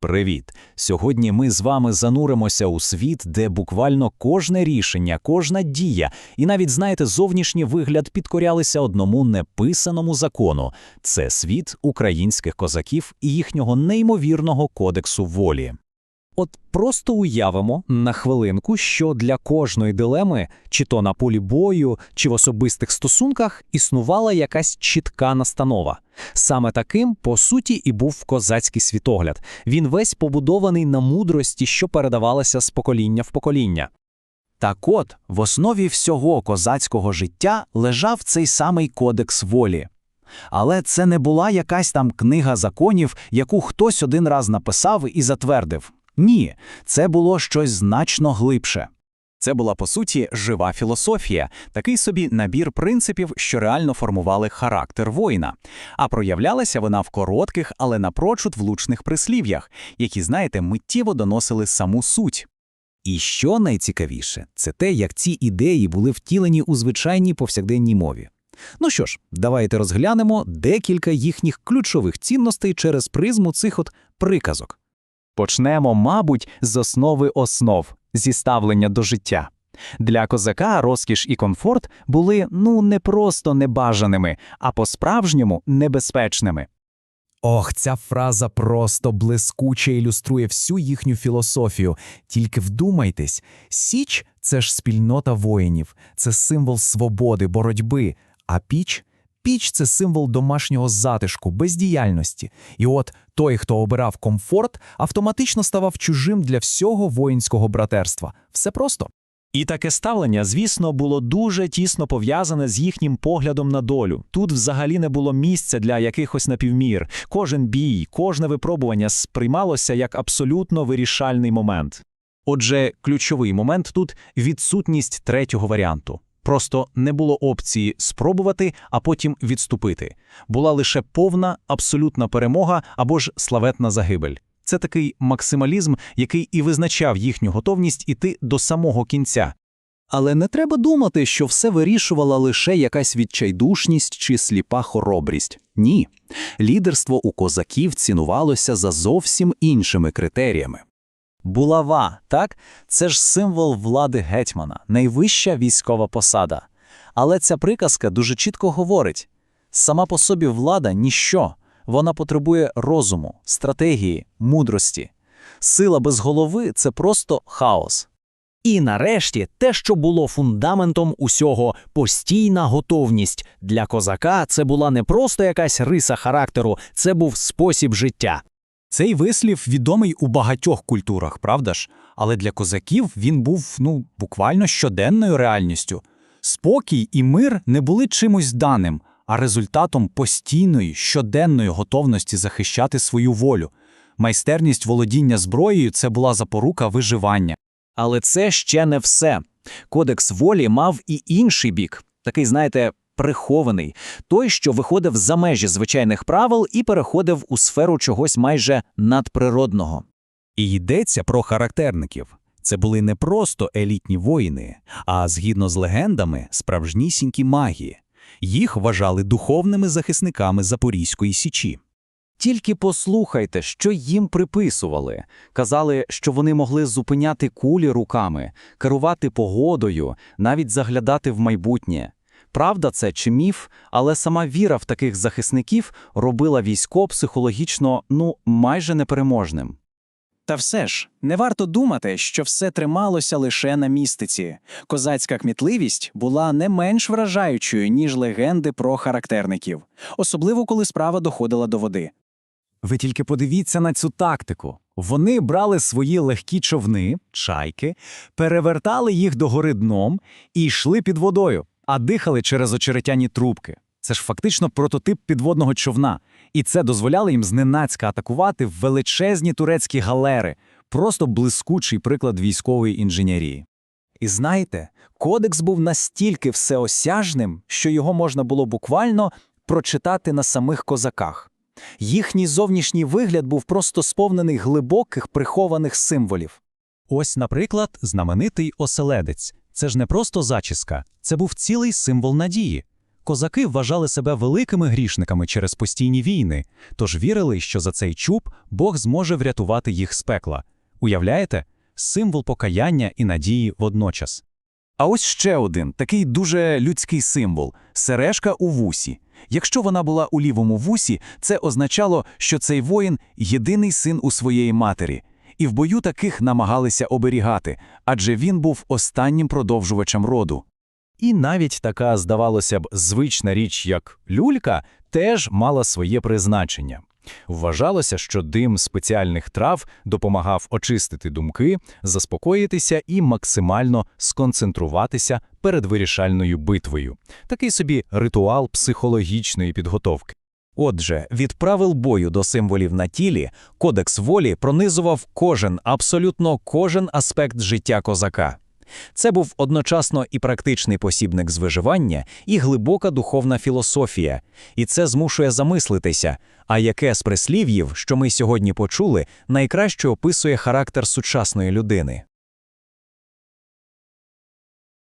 Привіт! Сьогодні ми з вами зануримося у світ, де буквально кожне рішення, кожна дія і навіть, знаєте, зовнішній вигляд підкорялися одному неписаному закону. Це світ українських козаків і їхнього неймовірного кодексу волі. От просто уявимо на хвилинку, що для кожної дилеми, чи то на полі бою, чи в особистих стосунках, існувала якась чітка настанова. Саме таким, по суті, і був козацький світогляд. Він весь побудований на мудрості, що передавалася з покоління в покоління. Так от, в основі всього козацького життя лежав цей самий кодекс волі. Але це не була якась там книга законів, яку хтось один раз написав і затвердив. Ні, це було щось значно глибше. Це була, по суті, жива філософія, такий собі набір принципів, що реально формували характер воїна. А проявлялася вона в коротких, але напрочуд влучних прислів'ях, які, знаєте, миттєво доносили саму суть. І що найцікавіше, це те, як ці ідеї були втілені у звичайній повсякденній мові. Ну що ж, давайте розглянемо декілька їхніх ключових цінностей через призму цих от приказок. Почнемо, мабуть, з основи основ зі ставлення до життя. Для козака розкіш і комфорт були ну не просто небажаними, а по-справжньому небезпечними. Ох, ця фраза просто блискуче ілюструє всю їхню філософію. Тільки вдумайтесь, Січ це ж спільнота воїнів, це символ свободи, боротьби, а піч піч це символ домашнього затишку, бездіяльності. І от той, хто обирав комфорт, автоматично ставав чужим для всього воїнського братерства. Все просто. І таке ставлення, звісно, було дуже тісно пов'язане з їхнім поглядом на долю. Тут взагалі не було місця для якихось напівмір. Кожен бій, кожне випробування сприймалося як абсолютно вирішальний момент. Отже, ключовий момент тут відсутність третього варіанту. Просто не було опції спробувати, а потім відступити. Була лише повна, абсолютна перемога або ж славетна загибель. Це такий максималізм, який і визначав їхню готовність іти до самого кінця. Але не треба думати, що все вирішувала лише якась відчайдушність чи сліпа хоробрість. Ні, лідерство у козаків цінувалося за зовсім іншими критеріями. Булава, так? Це ж символ влади гетьмана, найвища військова посада. Але ця приказка дуже чітко говорить: сама по собі влада ніщо, вона потребує розуму, стратегії, мудрості. Сила без голови це просто хаос. І нарешті те, що було фундаментом усього постійна готовність. Для козака це була не просто якась риса характеру, це був спосіб життя. Цей вислів відомий у багатьох культурах, правда ж? Але для козаків він був ну буквально щоденною реальністю. Спокій і мир не були чимось даним, а результатом постійної щоденної готовності захищати свою волю. Майстерність володіння зброєю це була запорука виживання. Але це ще не все. Кодекс волі мав і інший бік, такий, знаєте, прихований, той, що виходив за межі звичайних правил і переходив у сферу чогось майже надприродного. І йдеться про характерників. Це були не просто елітні воїни, а згідно з легендами, справжнісінькі маги. Їх вважали духовними захисниками Запорізької січі. Тільки послухайте, що їм приписували. Казали, що вони могли зупиняти кулі руками, керувати погодою, навіть заглядати в майбутнє. Правда це чи міф, але сама віра в таких захисників робила військо психологічно, ну, майже непереможним. Та все ж, не варто думати, що все трималося лише на містиці. Козацька кмітливість була не менш вражаючою, ніж легенди про характерників, особливо коли справа доходила до води. Ви тільки подивіться на цю тактику. Вони брали свої легкі човни, чайки, перевертали їх догори дном і йшли під водою, а дихали через очеретяні трубки. Це ж фактично прототип підводного човна, і це дозволяло їм зненацька атакувати величезні турецькі галери, просто блискучий приклад військової інженерії. І знаєте, кодекс був настільки всеосяжним, що його можна було буквально прочитати на самих козаках. Їхній зовнішній вигляд був просто сповнений глибоких прихованих символів. Ось, наприклад, знаменитий оселедець. Це ж не просто зачіска, це був цілий символ надії. Козаки вважали себе великими грішниками через постійні війни, тож вірили, що за цей чуб Бог зможе врятувати їх з пекла. Уявляєте? Символ покаяння і надії водночас. А ось ще один такий дуже людський символ сережка у вусі. Якщо вона була у лівому вусі, це означало, що цей воїн єдиний син у своєї матері. І в бою таких намагалися оберігати, адже він був останнім продовжувачем роду. І навіть така, здавалося б, звична річ, як люлька, теж мала своє призначення. Вважалося, що дим спеціальних трав допомагав очистити думки, заспокоїтися і максимально сконцентруватися перед вирішальною битвою. Такий собі ритуал психологічної підготовки. Отже, від правил бою до символів на тілі кодекс волі пронизував кожен, абсолютно кожен аспект життя козака. Це був одночасно і практичний посібник з виживання, і глибока духовна філософія. І це змушує замислитися, а яке з прислів'їв, що ми сьогодні почули, найкраще описує характер сучасної людини.